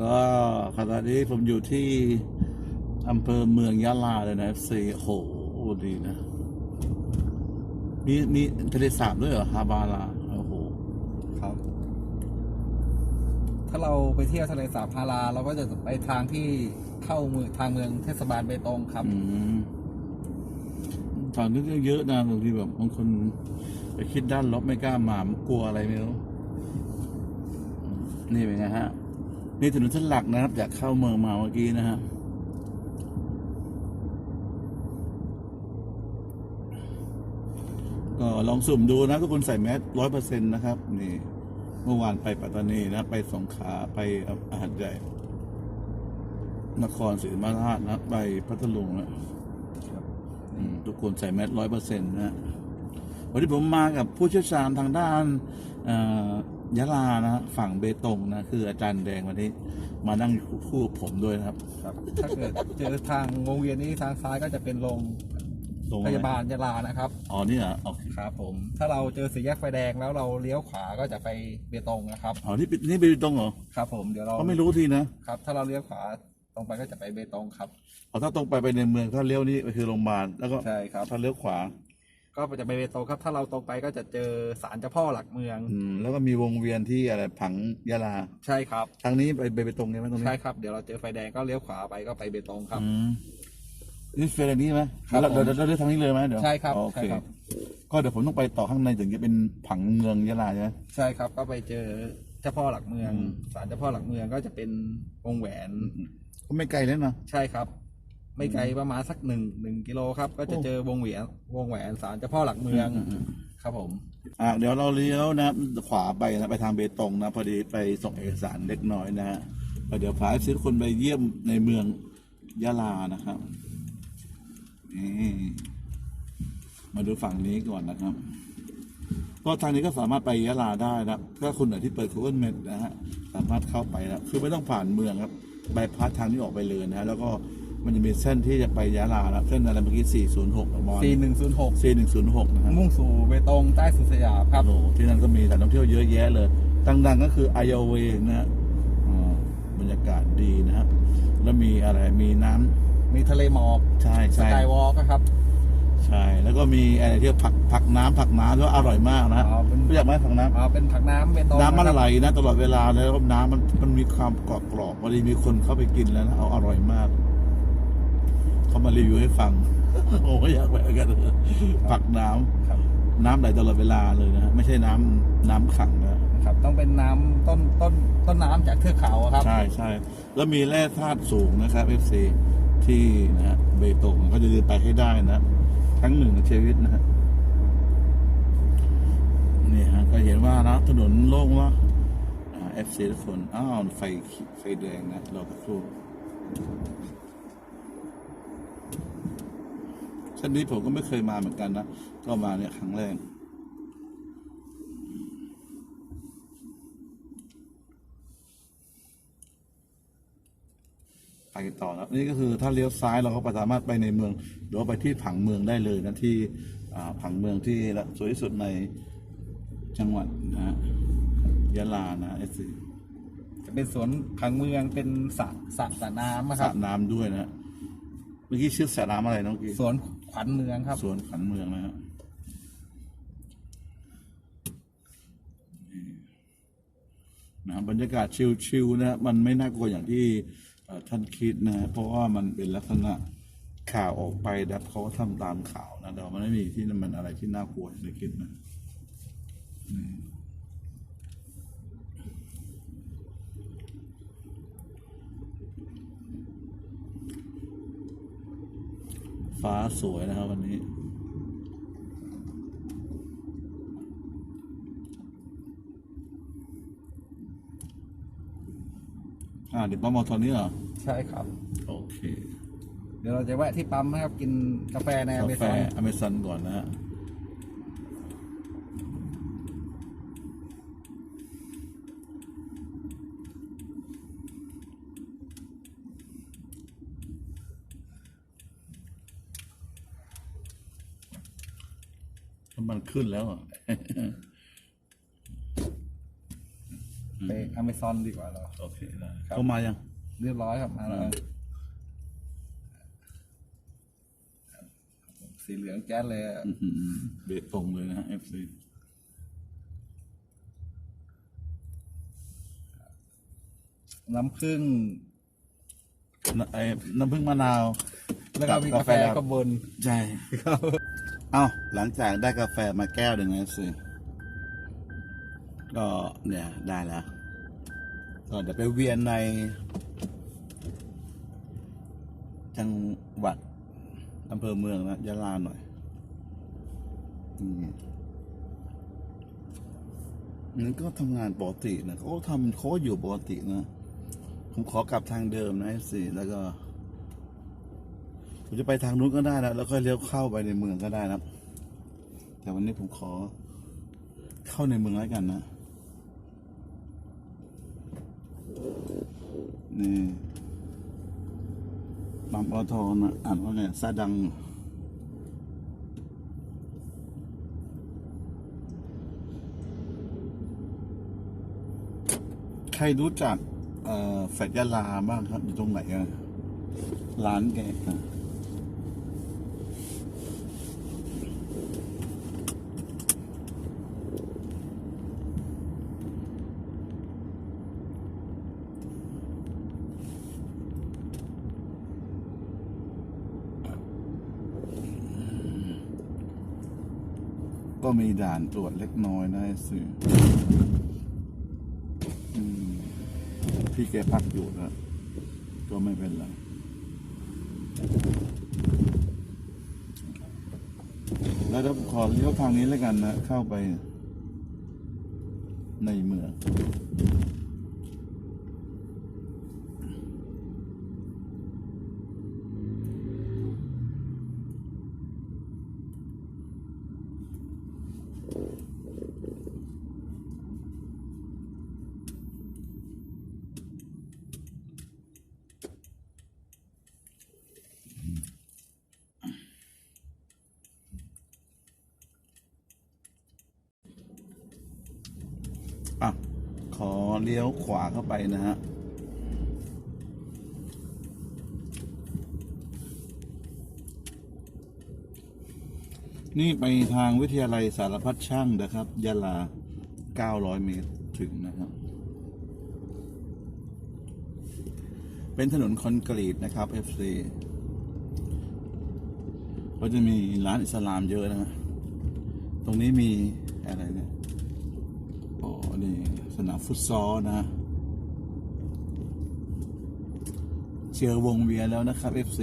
ก็ขณะนี้ผมอยู่ที่อำเภอเมืองยะลาเลยนะ FC โอ้โหดีนะ มีมีทะเลสาบด้วยเหรอฮาบาลาโอ้โหครับ ถ้าเราไปเที่ยวทะเลสาบพาราเราก็จะไปทางที่เข้าเมืองทางเมืองเทศบาลเบตงครับอืมทางนี้ก็เยอะนะบางทีแบบบางคนไปคิดด้านลบไม่กล้ามามันกลัวอะไรไม่รู้อืมนี่เป็นไงฮะ นี่ถนนเส้นหลักนะครับ จากเข้าเมืองมาเมื่อกี้นะฮะก็ลองสุ่มดูนะทุกคนใส่แมสร้อยเปอร์เซ็นต์นะครับ นี่ เมื่อวานไปปัตตานีนะ ไปสงขลาไปอาหารใหญ่ นครศรีธรรมราชนะไปพัทลุงนะทุกคนใส่แมสร้อยเปอร์เซ็นต์นะวันนี้ผมมากับผู้เชี่ยวชาญทางด้านอ ยะลานะฮะฝั่งเบตงนะ คืออาจารย์แดงวันนี้ มานั่งคู่กับผมด้วยนะครับครับถ้าเกิดเจอทางวงเวียนนี้ทางซ้ายก็จะเป็นโรงตรงพยาบาลยาลานะครับ อ๋อนี่เหรอโอเคครับผม ถ้าเราเจอสี่แยกไฟแดงแล้วเราเลี้ยวขวาก็จะไปเบตงนะครับ อ๋อนี่ปิดนี่ไปตรงเหรอครับผมเดี๋ยวเราเขาไม่รู้ทีนะครับ ถ้าเราเลี้ยวขวาตรงไปก็จะไปเบตงครับเอาถ้าตรงไปไปในเมืองถ้าเลี้ยวนี่ก็คือโรงพยาบาลแล้วก็ใช่ครับ ถ้าเลี้ยวขวา ก็จะไปเบตงครับ ถ้าเราตรงไปก็จะเจอศาลเจ้าพ่อหลักเมือง อืมแล้วก็มีวงเวียนที่อะไรผังยะลา ใช่ครับ ทางนี้ไปไปไปตรงนี้ไหมตรงนี้ใช่ครับ เดี๋ยวเราเจอไฟแดงก็เลี้ยวขวาไปก็ไปเบตงครับ อืมนี่เฟรนนี้ไหมครับแล้วผมเดี๋ยวเราเลือกทางนี้เลยไหมเดี๋ยวใช่ครับโอใช่เคครับ ก็เดี๋ยวผมต้องไปต่อข้างในถึงจะเป็นผังเมืองยะลาใช่ไหม ใช่ครับ ก็ไปเจอเจ้าพ่อหลักเมืองอืม ศาลเจ้าพ่อหลักเมืองก็จะเป็นวงแหวน ก็ไม่ไกลแล้วนะใช่ครับ ไม่ไกลประมาณสักหนึ่งหนึ่งกิโลครับ ก็จะโอ้เจอวงแหวนวงแหวนศาลเจ้าพ่อหลักเมืองอืมอืมครับผม อะเดี๋ยวเราเลี้ยวนะขวาไปนะไปทางเบตงนะพอดีไปส่งเอกสารเล็กน้อยนะฮะแล้วเดี๋ยวพาทุกคนไปเยี่ยมในเมืองยะลานะครับนี่มาดูฝั่งนี้ก่อนนะครับก็ทางนี้ก็สามารถไปยะลาได้นะถ้าคนไหนที่เปิด Google Map นะฮะสามารถเข้าไปนะคือไม่ต้องผ่านเมืองครับใบพัดทางนี้ออกไปเลยนะฮะแล้วก็ มันจะมีเส้นที่จะไปยะลาแล้วเส้นอะไรเมื่อกี้ 406ประมาณสี่หนึ่งศูนย์หก4106 นะฮะมุ่งสู่เบตงใต้สุดสยามครับ โอ้โหที่นั่นก็มีสถานท่องเที่ยวเยอะแยะเลยดังๆก็คือไอโอเวนะฮะอ่าบรรยากาศดีนะฮะแล้วมีอะไรมีน้ำมีทะเลหมอกใช่สใช่กายวอล์กครับ ใช่ แล้วก็มีอะไรที่ผักผักน้ำผักน้ำแล้วอร่อยมากนะฮะอ๋อเป็น รู้จักไหมผักน้ำ อ่าเป็นผักน้ำเบตงน้ำมันนะครับไหลนะตลอดเวลาเลยแล้วน้ำมันมันมีความกรอบกรอบพอดีมีคนเข้าไปกินแล้วนะเอาอร่อยมาก เขามารีวิวให้ฟัง โอ้ยอยากไปกันผักน้ำครับ น้ำไหลตลอดเวลาเลยนะฮะไม่ใช่น้ำน้ำขังนะครับ ต้องเป็นน้ำต้นต้นต้นน้ำจากเทือกเขาอะครับใช่ใช่แล้วมีแร่ธาตุสูงนะครับ FC ที่นะฮะเบตงก็จะเดินไปให้ได้นะทั้งหนึ่งในชีวิตนะฮะนี่ฮะก็เห็นว่านะถนนโล่งว่าเอฟซีทุกคนอ้าวไฟไฟแดงนะรอสักครู่ ส้นนี้ผมก็ไม่เคยมาเหมือนกันนะ ก็มาเนี่ยครั้งแรกไปต่อแล้วนี่ก็คือถ้าเลี้ยวซ้ายเราก็สามารถไปในเมืองหรือว่าไปที่ผังเมืองได้เลยนะที่อ่าผังเมืองที่สวยที่สุดในจังหวัดนะฮะยะลานะเอสซีจะเป็นสวนผังเมืองเป็นสระสระสระน้ำอะสครัระบน้ำด้วยนะฮะเมื่อกี้ชื่อสระน้ำอะไรน้องกี้สวน ขวัญเมืองครับ สวนขันเมืองนะฮะนี่นะบรรยากาศชิลๆนะฮะมันไม่น่ากลัวอย่างที่เอ่อท่านคิดนะฮะเพราะว่ามันเป็นลักษณะข่าวออกไปดับเขาก็ทำตามข่าวนะแต่ว่ามันไม่มีที่มันอะไรที่น่ากลัวอย่างที่คิดนะนี่ ฟ้าสวยนะครับวันนี้ อ่าเดี๋ยวปั๊มเอาตอนนี้เหรอ ใช่ครับ โอเค เดี๋ยวเราจะแวะที่ปั๊มนะครับกินกาแฟในกาเบแฟตงอเมซอนก่อนนะฮะ มันขึ้นแล้วอะอไปอเมซอนดีกว่าเรา โอเคได้ครับ เข้ามายัง เรียบร้อยครับมาแล้วอืมสีเหลืองแจ๊ดเลยอะอื้อหือเบตงเลยนะฮะ FC น้ำผึ้งน้ำไอ้น้ำผึ้งมะนาวแล้วก็มีกาแฟดำกระบน ใช่ เอ้าหลังจากได้กาแฟมาแก้วหนึ่งนะสิก็เนี่ยได้แล้วก็เดี๋ยวไปเวียนใน จังหวัดอำเภอเมืองนะยะลาหน่อยอืมนั่นก็ทำงานปกตินะเขาทำเขาอยู่ปกตินะ ผมขอกลับทางเดิมนะสิแล้วก็ ผมจะไปทางนู้นก็ได้นะแล้วก็เลี้ยวเข้าไปในเมืองก็ได้นะแต่วันนี้ผมขอ เข้าในเมืองแล้วกันนะนี่ปั๊มปตทนะอ่านว่าไงซาดัง ใครรู้จักแฟดยะลาบ้างครับ อยู่ตรงไหนอะร้านแกอะ ก็มีด่านตรวจเล็กน้อยนะสื่อพี่แกพักอยู่นะก็ไม่เป็นไรแล้วเราขอเลี้ยวทางนี้แล้วกันนะ เข้าไปในเมือง อะ ขอเลี้ยวขวาเข้าไปนะฮะ นี่ไปทางวิทยาลัยสารพัดช่างนะครับ ยะลา 900 เมตรถึงนะครับ เป็นถนนคอนกรีตนะครับ FC ก็จะมีร้านอิสลามเยอะนะฮะ ตรงนี้มีอะไรเนี่ย นามฟุตซอลนะ เชียร์วงเวียนแล้วนะครับ FC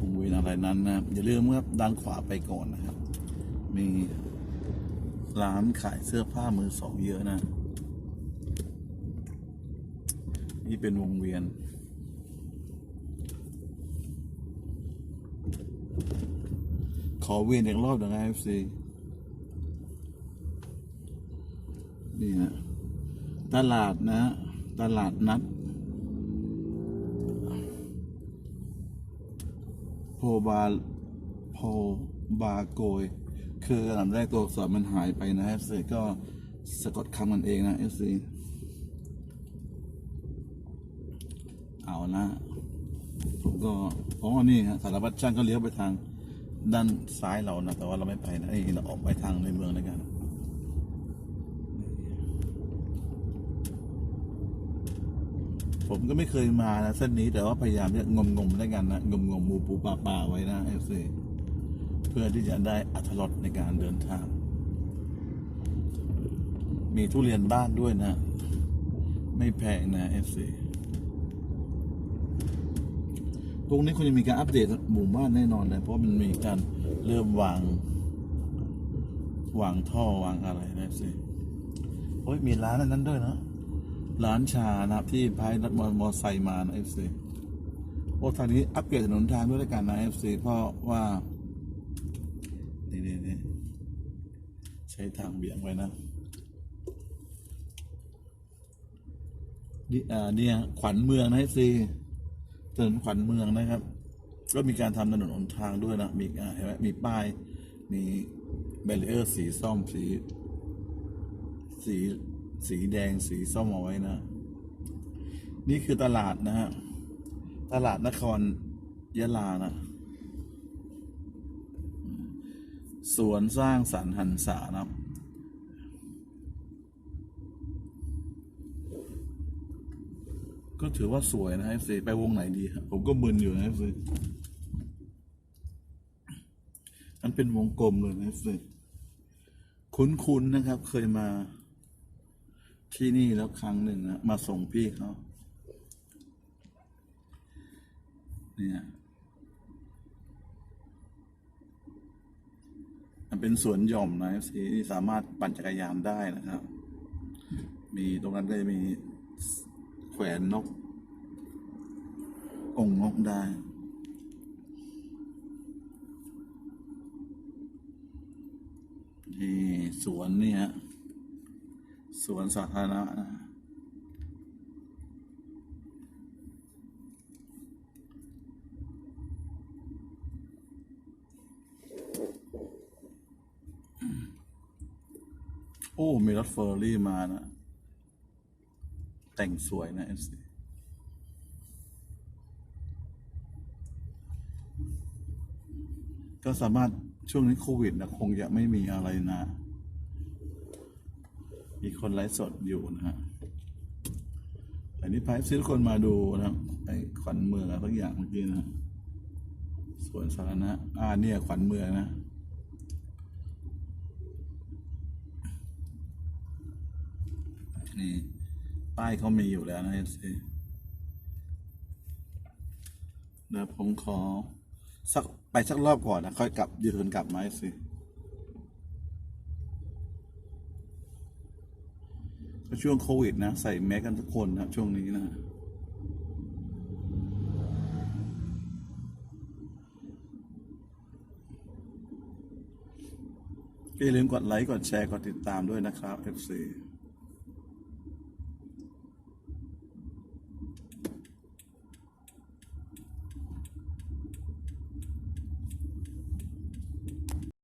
วงเวียนอะไรนั้นนะอย่าลืมครับด้านขวาไปก่อนนะครับ มีร้านขายเสื้อผ้ามือสองเยอะนะ นี่เป็นวงเวียนขอเวียนอีกรอบหนึ่งนะ FC นี่ฮะตลาดนะตลาดนัดโพบาโพบาโกย คืออันดับแรกตัวอักษรมันหายไปนะเอฟซีก็สะกดคำกันเองนะเอฟซีเอานะผมก็อ๋อนี่ฮะสารวัตรช่างก็เลี้ยวไปทางด้านซ้ายเรานะแต่ว่าเราไม่ไปนะเอ้เราออกไปทางในเมืองด้วยกัน ผมก็ไม่เคยมานะเส้นนี้แต่ว่าพยายามจะงมงมด้วยกันนะงมงมๆหมูปูปลาปลาไว้นะเอฟซีเพื่อที่จะได้อัธรสในการเดินทาง มีทุเรียนบ้านด้วยนะ ไม่แพงนะเอฟซีตรงนี้คงจะมีการอัปเดตหมู่บ้านแน่นอนนะเพราะมันมีการเริ่มวาง วางท่อวางอะไรนะเอฟซีโอ้ยมีร้านนั้นด้วยนะ ร้านชานะครับที่พายรถมอมอไซค์มานะเอฟซีโอ้ทางนี้อัปเกรดถนนทางด้วยแล้วกันนะเอฟซีเพราะว่านี่นี่นี่ใช้ทางเบี่ยงไว้นะนี่อ่าเนี่ยขวัญเมืองนะเอฟซีถนนขวัญเมืองนะครับ ก็มีการทำถนนหนทางด้วยนะมีอ่าเห็นไหมมีป้าย มีเบรีเออร์สีส้มสี สี สีแดงสีส้มเอาไว้นะ นี่คือตลาดนะฮะ ตลาดนครยะลานะสวนสร้างสรรค์หันษานะก็ถือว่าสวยนะเอฟซีไปวงไหนดีครับผมก็มึนอยู่นะเอฟซีมันเป็นวงกลมเลยนะเอฟซีคุ้นๆนะครับ เคยมา ที่นี่แล้วครั้งหนึ่งนะมาส่งพี่เขาเนี่ยมันเป็นสวนหย่อมนะเอฟซีที่สามารถปั่นจักรยานได้นะครับ มีตรงนั้นก็จะมีแขวนนกองนกได้นี่สวนนี่ฮะ สวนสาธารณะนะโอ้ มีรถเฟอร์รี่มานะ แต่งสวยนะเอฟซีก็สามารถช่วงนี้โควิดนะคงจะไม่มีอะไรนะ มีคนไลฟ์สดอยู่นะฮะอันนี้พายซีทุกคนมาดูนะครับไอ้ขวัญเมืองอะไรทั้งอย่างเมื่อกี้นะสวนสาธารณะอ่าเนี่ยขวัญเมืองนะนี่ป้ายเขามีอยู่แล้วนะเอฟซีเดี๋ยวผมขอสักไปสักรอบก่อนนะค่อยกลับยืนกลับมาเอฟซีก็ ช่วงโควิดนะ ใส่แมสกันทุกคนนะ ช่วงนี้นะอย่าลืมกดไลค์ กดแชร์ กดติดตามด้วยนะครับ FC